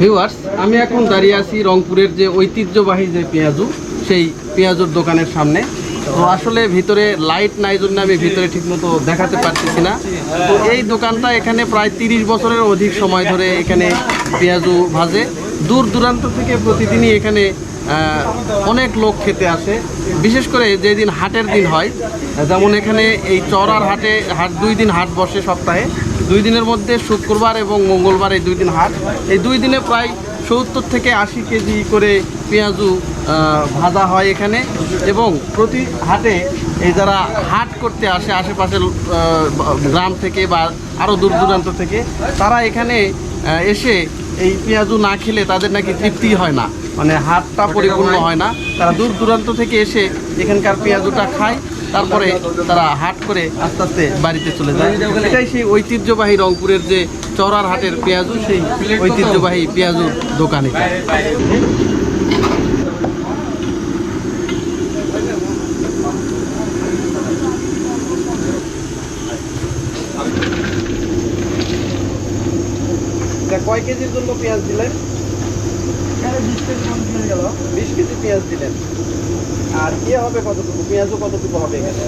Viewers আমি এখন দাঁড়িয়ে আছি রংপুরের যে ঐতিহ্যবাহী যে পেঁয়াজু, সেই পেঁয়াজুর দোকানের সামনে। তো আসলে ভিতরে লাইট নাই জন্য আমি ভিতরে ঠিকমতো দেখাতে পারতেছি না। তো এই দোকানটা এখানে প্রায় তিরিশ বছরের অধিক সময় ধরে এখানে পেঁয়াজু ভাজে। দূর দূরান্ত থেকে প্রতিদিনই এখানে অনেক লোক খেতে আসে। বিশেষ করে যেদিন হাটের দিন হয়, যেমন এখানে এই চড়ার হাটে হাট দুই দিন হাট বসে সপ্তাহে। দুই দিনের মধ্যে শুক্রবার এবং মঙ্গলবার এই দুই দিন হাট। এই দুই দিনে প্রায় সত্তর থেকে আশি কেজি করে পেঁয়াজু ভাজা হয় এখানে এবং প্রতি হাটে এই যারা হাট করতে আসে আশেপাশের গ্রাম থেকে বা আরও দূর দূরান্ত থেকে তারা এখানে এসে এই পেঁয়াজু না খেলে তাদের নাকি তৃপ্তি হয় না। মানে হাটটা পরিপূর্ণ হয় না। তারা দূর দূরান্ত থেকে এসে এখানকার পেঁয়াজুটা খায়। তারপরে তারা হাট করে আস্তে আস্তে বাড়িতে চলে যায়। এটাই সেই ঐতিহ্যবাহী রংপুরের যে চড়ার হাটের পেঁয়াজু সেই ঐতিহ্যবাহী পেঁয়াজুর দোকান কয় কেজির জন্য পেঁয়াজ দিলেন? বিশ কেজি পেঁয়াজ দিলেন। আর ইয়ে হবে কতটুকু? পেঁয়াজও কতটুকু হবে এখানে?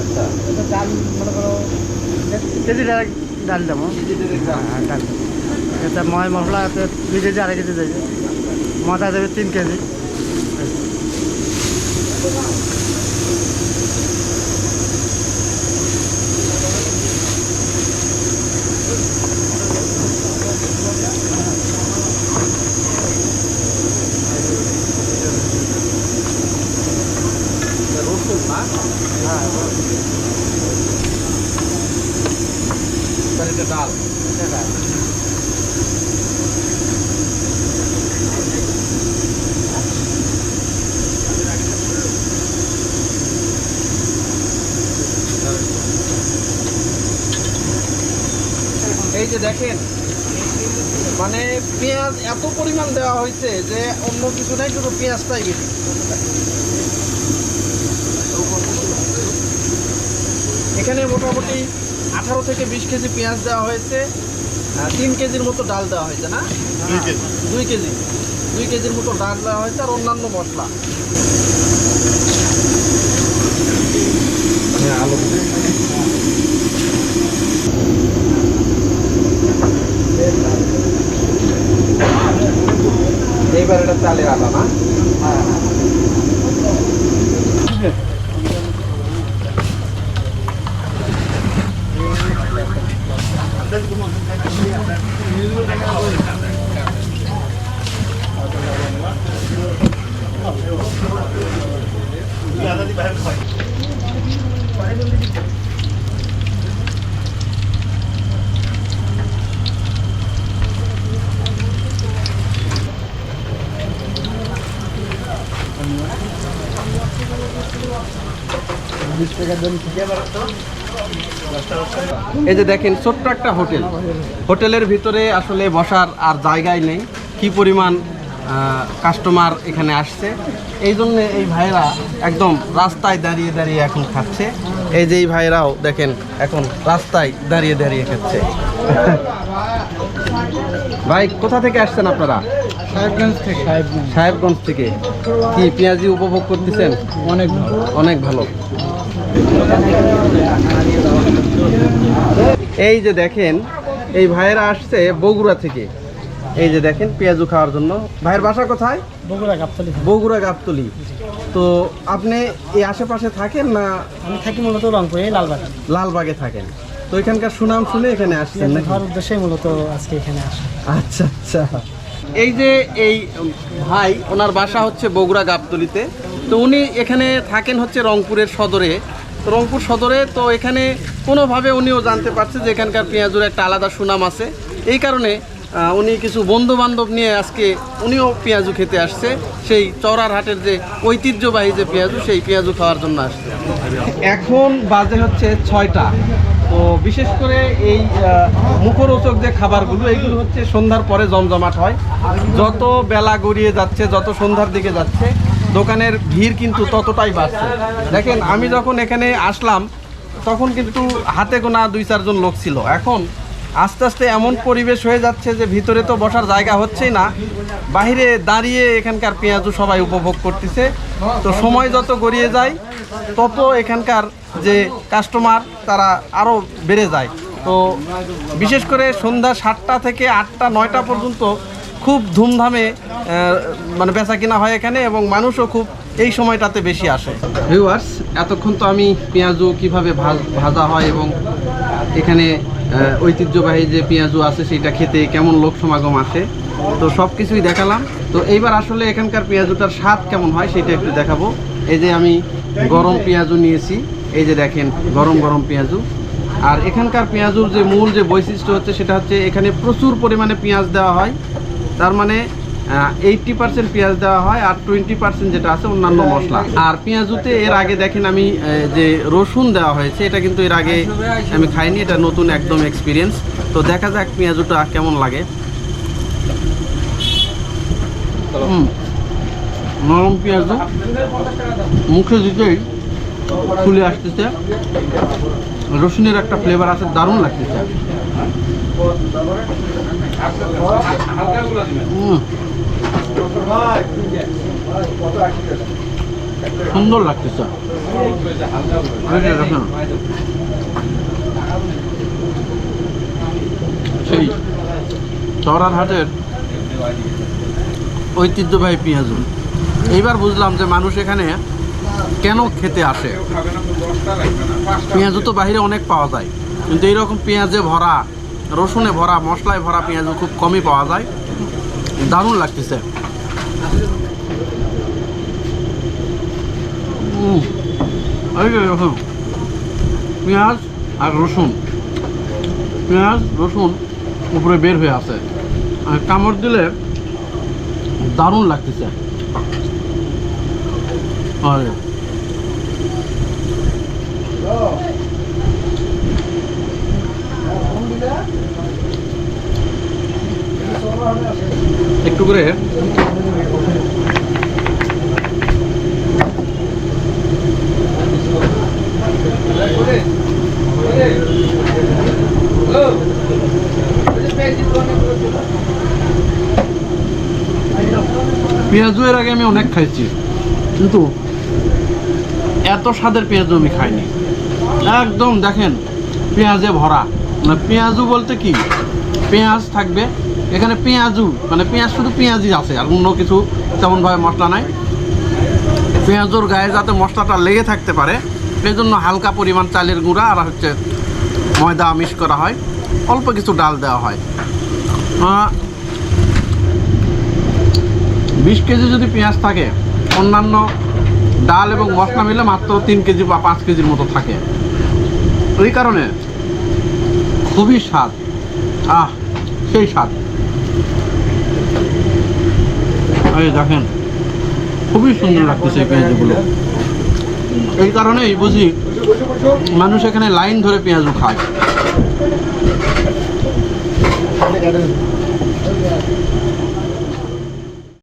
আচ্ছা। কেজি ডাল দেবো। হ্যাঁ ডাল। এটা ময় মশলা দুই কেজি, আড়াই কেজি দেবে। মজা দেবে তিন কেজি রসুন না হ্যাঁ এটা এই যে দেখেন মানে পেঁয়াজ এত পরিমাণ দেওয়া হয়েছে যে অন্য কিছু নাই, শুধু পেঁয়াজটাই বেশি। এখানে মোটামুটি আঠারো থেকে বিশ কেজি পেঁয়াজ দেওয়া হয়েছে তিন কেজির মতো ডাল দেওয়া হয়েছে না? দুই কেজি। দুই কেজির মতো ডাল দেওয়া হয়েছে আর অন্যান্য মশলা। আলু। এইবার এটা চালের আটা না? O bicho pega dano que quebra tanto. Tá. এই যে দেখেন ছোট্ট একটা হোটেল। হোটেলের ভিতরে আসলে বসার আর জায়গায় নেই। কি পরিমাণ কাস্টমার এখানে আসছে। এই জন্য এই ভাইরা একদম রাস্তায় দাঁড়িয়ে দাঁড়িয়ে এখন খাচ্ছে। এই যে এই ভাইরাও দেখেন এখন রাস্তায় দাঁড়িয়ে দাঁড়িয়ে খাচ্ছে। ভাই কোথা থেকে আসছেন আপনারা? সাহেবগঞ্জ থেকে। সাহেবগঞ্জ সাহেবগঞ্জ থেকে। কি পেঁয়াজি উপভোগ করতেছেন? অনেক ভালো। অনেক ভালো। এই যে দেখেন এই ভাইয়েরা আসছে বগুড়া থেকে। এই যে দেখেন পেঁয়াজু খাওয়ার জন্য। ভাইয়ের বাসা কোথায়? বগুড়া গাবতলি। বগুড়া গাবতলি। তো আপনি এই আশেপাশে থাকেন না আমি থাকি মূলত রংপুরে লালবাগান লালবাগে। থাকেন? তো এখানকার সুনাম শুনে এখানে আসছেন? খাওয়ার উদ্দেশ্যে মূলত আজকে এখানে আসা। আচ্ছা আচ্ছা। এই যে এই ভাই ওনার বাসা হচ্ছে বগুড়া গাবতলিতে। তো উনি এখানে থাকেন হচ্ছে রংপুরের সদরে। রংপুর সদরে, তো এখানে কোনোভাবে উনিও জানতে পারছে যে এখানকার পেঁয়াজুর একটা আলাদা সুনাম আছে। এই কারণে উনি কিছু বন্ধু বান্ধব নিয়ে আজকে উনিও পেঁয়াজু খেতে আসছে। সেই চড়ার হাটের যে ঐতিহ্যবাহী যে পেঁয়াজু, সেই পেঁয়াজু খাওয়ার জন্য আসছে। এখন বাজে হচ্ছে ছয়টা। তো বিশেষ করে এই মুখরোচক যে খাবারগুলো এইগুলো হচ্ছে সন্ধ্যার পরে জমজমাট হয়। যত বেলা গড়িয়ে যাচ্ছে, যত সন্ধ্যার দিকে যাচ্ছে দোকানের ভিড় কিন্তু ততটাই বাড়ছে। দেখেন, আমি যখন এখানে আসলাম, তখন কিন্তু হাতে গোনা দুই চারজন লোক ছিল। এখন আস্তে আস্তে এমন পরিবেশ হয়ে যাচ্ছে যে ভিতরে তো বসার জায়গা হচ্ছেই না বাইরে দাঁড়িয়ে এখানকার পেঁয়াজু সবাই উপভোগ করতেছে। তো সময় যত গড়িয়ে যায়, তত এখানকার যে কাস্টমার তারা আরও বেড়ে যায়। তো বিশেষ করে সন্ধ্যা সাতটা থেকে আটটা, নয়টা পর্যন্ত খুব ধুমধামে মানে বেচা কিনা হয় এখানে এবং মানুষও খুব এই সময়টাতে বেশি আসে। ভিউয়ার্স এতক্ষণ তো আমি পেঁয়াজু কীভাবে ভাজ- হয় এবং এখানে ঐতিহ্যবাহী যে পেঁয়াজু আছে সেটা খেতে কেমন লোক সমাগম আসে তো সব কিছুই দেখালাম। তো এইবার আসলে এখানকার পেঁয়াজুটার স্বাদ কেমন হয় সেটা একটু দেখাবো। এই যে আমি গরম পেঁয়াজু নিয়েছি, এই যে দেখেন গরম গরম পেঁয়াজু। আর এখানকার পেঁয়াজুর যে মূল যে বৈশিষ্ট্য হচ্ছে সেটা হচ্ছে এখানে প্রচুর পরিমাণে পেঁয়াজ দেওয়া হয়। তার মানে এইটটি পার্সেন্ট পেঁয়াজ দেওয়া হয় আর টোয়েন্টি পার্সেন্ট যেটা আছে অন্যান্য মশলা। আর পেঁয়াজুতে এর আগে দেখেন আমি যে রসুন দেওয়া হয়েছে, এটা কিন্তু এর আগে আমি খাইনি, এটা নতুন একদম এক্সপিরিয়েন্স তো দেখা যাক পেঁয়াজুটা কেমন লাগে। নরম পেঁয়াজু। মুখে দিতেই ফুলে আসতেছে। রসুনের একটা ফ্লেভার আছে, দারুণ লাগতেছে। সুন্দর লাগতেছে। সেই চড়ার হাটের ঐতিহ্যবাহী পেঁয়াজু। এইবার বুঝলাম যে মানুষ এখানে কেন খেতে আসে? পেঁয়াজও তো বাইরে অনেক পাওয়া যায়। কিন্তু এইরকম পেঁয়াজে ভরা রসুনে ভরা, মশলায় ভরা পেঁয়াজু খুব কমই পাওয়া যায়। দারুণ লাগতেছে। যে পেঁয়াজ আর রসুন। পেঁয়াজ, রসুন উপরে বের হয়ে আছে। আর কামড় দিলে দারুণ লাগতেছে। আরে একটু করে। পেঁয়াজু এর আগে আমি অনেক খাইছি, কিন্তু এত স্বাদের পেঁয়াজু আমি খাইনি। একদম দেখেন, পেঁয়াজে ভরা। মানে পেঁয়াজু বলতে কি? পেঁয়াজ থাকবে এখানে পেঁয়াজু মানে পেঁয়াজ শুধু পেঁয়াজই আছে, আর অন্য কিছু তেমনভাবে মশলা নাই। পেঁয়াজুর গায়ে যাতে মশলাটা লেগে থাকতে পারে এই জন্য হালকা পরিমাণ চালের গুঁড়া আর হচ্ছে ময়দা মিশ করা হয়। অল্প কিছু ডাল দেওয়া হয়। বিশ কেজি যদি পেঁয়াজ থাকে, অন্যান্য ডাল এবং মশলা মিলে মাত্র তিন কেজি বা পাঁচ কেজির মতো থাকে। ওই কারণে খুবই স্বাদ। আহ, সেই স্বাদ। এই দেখেন। খুবই সুন্দর লাগতেছে এই পেঁয়াজগুলো। এই কারণেই বুঝি মানুষ এখানে লাইন ধরে পেঁয়াজও খায়।